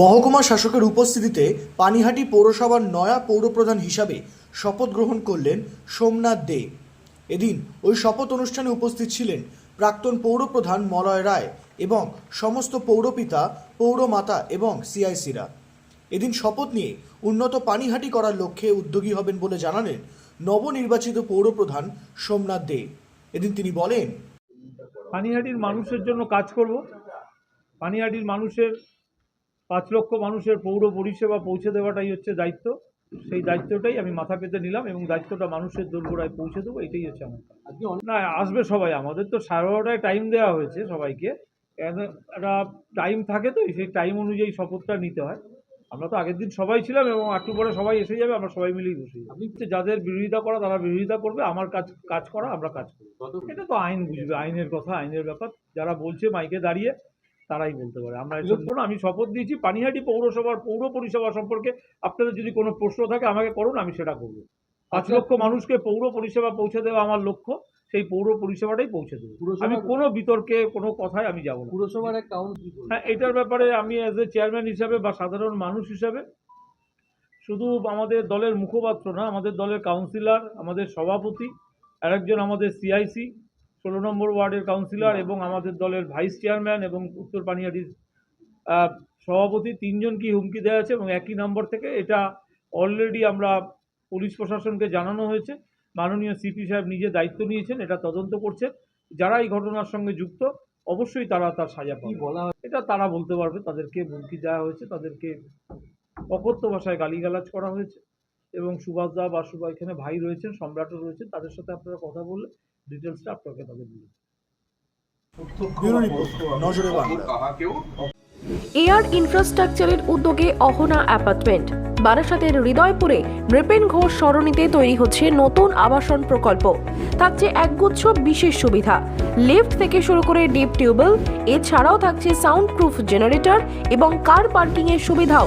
মহকুমা শাসকের উপস্থিতিতে পানিহাটি পৌরসভার নয়া পৌরপ্রধান হিসাবে শপথ গ্রহণ করলেন সোমনাথ দে। এদিন ওই শপথ অনুষ্ঠানে উপস্থিত ছিলেন প্রাক্তন পৌরপ্রধান মলয় রায় এবং সমস্ত পৌরপিতা, পৌরমাতা এবং সিআইসিরা। এদিন শপথ নিয়ে উন্নত পানিহাটি করার লক্ষ্যে উদ্যোগী হবেন বলে জানালেন নবনির্বাচিত পৌরপ্রধান সোমনাথ দে। এদিন তিনি বলেন, পানিহাটির মানুষের জন্য কাজ করব। পানিহাটির মানুষের পাঁচ লক্ষ মানুষের পৌর পরিষেবা পৌঁছে দেওয়াটাই হচ্ছে দায়িত্ব। সেই দায়িত্বটাই আমি মাথা পেতে নিলাম এবং দায়িত্বটা মানুষের দোরগোড়ায় পৌঁছে দেবো এটাই হচ্ছে আমার। না আসবে সবাই। আমাদের তো সাড়ে বারোটায় টাইম দেওয়া হয়েছে সবাইকে। একটা টাইম থাকে তো সেই টাইম অনুযায়ী শপথটা নিতে হয়। আমরা তো আগের দিন সবাই ছিলাম এবং একটু পরে সবাই এসে যাবে আমরা সবাই মিলেই বসে আপনি যাদের বিরোধিতা করা তারা বিরোধিতা করবে আমার কাজ কাজ করা আমরা কাজ করব এটা তো আইন বুঝবে আইনের কথা আইনের ব্যাপার। যারা বলছে মাইকে দাঁড়িয়ে তারাই বলতে পারে। আমরা এসব আমি শপথ দিয়েছি পানিহাটি পৌরসভার পৌর পরিষেবা সম্পর্কে আপনাদের যদি কোনো প্রশ্ন থাকে আমাকে করুন আমি সেটা করব। পাঁচ লক্ষ মানুষকে পৌর পরিষেবা পৌঁছে দেওয়া আমার লক্ষ্য সেই পৌর পরিষেবাটাই পৌঁছে দেবো। আমি কোনো বিতর্কে কোনো কথায় আমি যাব না। পুরসভার হ্যাঁ এটার ব্যাপারে আমি অ্যাজ এ চেয়ারম্যান হিসাবে বা সাধারণ মানুষ হিসাবে শুধু আমাদের দলের মুখপাত্র না আমাদের দলের কাউন্সিলর আমাদের সভাপতি আরেকজন আমাদের সিআইসি ষোলো নম্বর ওয়ার্ডের কাউন্সিলর এবং আমাদের দলের ভাইস চেয়ারম্যান এবং উত্তর পানিহাটির আহ, সভাপতি তিনজনকেই হুমকি দেওয়া আছে এবং একই নম্বর থেকে এটা অলরেডি আমরা পুলিশ প্রশাসনকে জানানো হয়েছে। মাননীয় সিপি সাহেব নিজে দায়িত্ব নিয়েছেন এটা তদন্ত করছেন যারা এই ঘটনার সঙ্গে যুক্ত অবশ্যই তারা তার সাজা পাবে। বলা হয়? এটা তারা বলতে পারবে তাদেরকে হুমকি দেওয়া হয়েছে তাদেরকে অকথ্য ভাষায় গালিগালাজ করা হয়েছে। এবং সুভাষ দা বা সুভা এখানে ভাই রয়েছেন সম্রাটও রয়েছেন তাদের সাথে আপনারা কথা বললে ডিটেলসটা আপনাকে তাদের দিন ব্যুরো রিপোর্ট নজরে বাংলা। এয়ার ইনফ্রাস্ট্রাকচারের উদ্যোগে অহনা অ্যাপার্টমেন্ট। বারাসাতের হৃদয়পুরে নৃপেন ঘোষ সরণিতে তৈরি হচ্ছে নতুন আবাসন প্রকল্প। থাকছে একগুচ্ছ বিশেষ সুবিধা। লিফট থেকে শুরু করে ডিপ টিউবওয়েল এছাড়াও থাকছে সাউন্ড প্রুফ জেনারেটর এবং কার পার্কিং এর সুবিধাও।